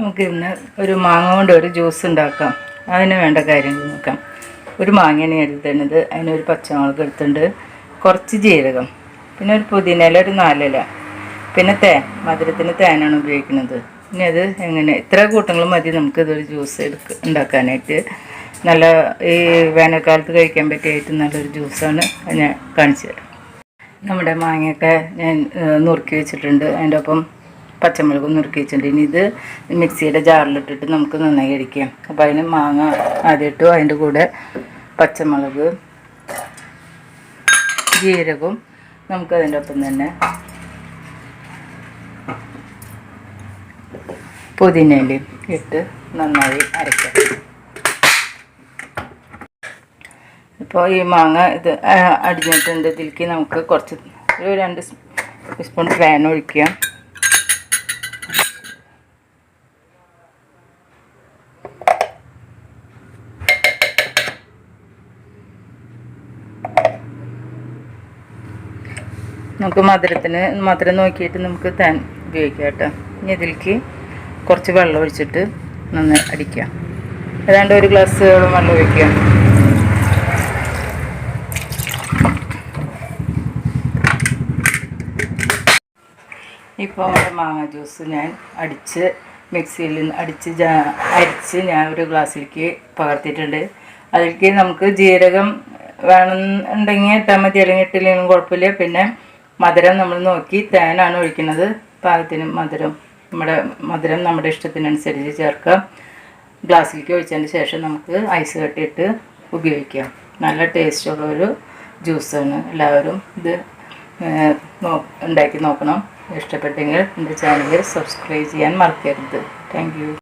നമുക്ക് ഇന്ന് ഒരു മാങ്ങ കൊണ്ട് ഒരു ജ്യൂസ് ഉണ്ടാക്കാം. അതിന് വേണ്ട കാര്യങ്ങൾ നോക്കാം. ഒരു മാങ്ങയാണ് എടുത്തേണ്ടത് അതിനൊരു പച്ചമുളക് എടുത്തിട്ടുണ്ട്. കുറച്ച് ജീരകം. പിന്നെ ഒരു പുതിനയില ഒരു നാലില. പിന്നെ തേൻ മധുരത്തിന് തേനാണ് ഉപയോഗിക്കുന്നത്. ഇനി അത് എങ്ങനെ? ഇത്ര കൂട്ടങ്ങൾ മതി നമുക്ക് ഇതൊരു ജ്യൂസ് എടുക്ക ഉണ്ടാക്കാനായിട്ട്. നല്ല ഈ വേനൽക്കാലത്ത് കഴിക്കാൻ പറ്റിയ ഏറ്റവും നല്ലൊരു ജ്യൂസാണ്. ഞാൻ കാണിച്ചു തരാം. നമ്മുടെ മാങ്ങയൊക്കെ ഞാൻ നുറുക്കി വെച്ചിട്ടുണ്ട്. അതിന്റെ ഒപ്പം പച്ചമുളക് നുറുക്കി വെച്ചിട്ടുണ്ട് ഇനി ഇത് മിക്സിയുടെ ജാറിലിട്ടിട്ട് നമുക്ക് നന്നായി അടിക്കാം. അപ്പോൾ അതിന് മാങ്ങ ആദ്യം ഇട്ടു അതിന്റെ കൂടെ പച്ചമുളക് ജീരകവും നമുക്ക് അതിന്റെ ഒപ്പം തന്നെ പുതിനയിലയും ഇട്ട് നന്നായി അരയ്ക്കാം ഇപ്പോൾ ഈ മാങ്ങ ഇത് അടിഞ്ഞിട്ടുണ്ട് ഇതിലേക്ക് നമുക്ക് കുറച്ച് ഒരു രണ്ട് സ്പൂൺ ഫാൻ ഒഴിക്കുക നമുക്ക് മധുരത്തിന് മധുരം നോക്കിയിട്ട് നമുക്ക് തേൻ ഉപയോഗിക്കാം കേട്ടോ. ഇനി ഇതിലേക്ക് കുറച്ച് വെള്ളം ഒഴിച്ചിട്ട് നന്ന് അടിക്കാം. ഏതാണ്ട് ഒരു ഗ്ലാസ് വെള്ളം ഒഴിക്കുക ഇപ്പോൾ നമ്മുടെ മാങ്ങ ജ്യൂസ് ഞാൻ അടിച്ച് മിക്സിയിൽ അടിച്ച് അരിച്ച് ഞാൻ ഒരു ഗ്ലാസ്സിലേക്ക് പകർത്തിയിട്ടുണ്ട്. അതിലേക്ക് നമുക്ക് ജീരകം വേണമെന്നുണ്ടെങ്കിൽ ഇട്ടാൽ മതി. അല്ലെങ്കിൽ ഇട്ടില്ലെങ്കിലും കുഴപ്പമില്ല. പിന്നെ മധുരം നമ്മൾ നോക്കി തേനാണ് ഒഴിക്കുന്നത്. പാകത്തിന് മധുരം നമ്മുടെ മധുരം നമ്മുടെ ഇഷ്ടത്തിനനുസരിച്ച് ചേർക്കാം. ഗ്ലാസ്സിലേക്ക് ഒഴിച്ചതിന് ശേഷം നമുക്ക് ഐസ് കെട്ടിയിട്ട് ഉപയോഗിക്കാം. നല്ല ടേസ്റ്റുള്ള ഒരു ജ്യൂസാണ് എല്ലാവരും ഇത് ഉണ്ടാക്കി നോക്കണം. ഇഷ്ടപ്പെട്ടെങ്കിൽ എന്റെ ചാനൽ സബ്സ്ക്രൈബ് ചെയ്യാൻ മറക്കരുത്. താങ്ക്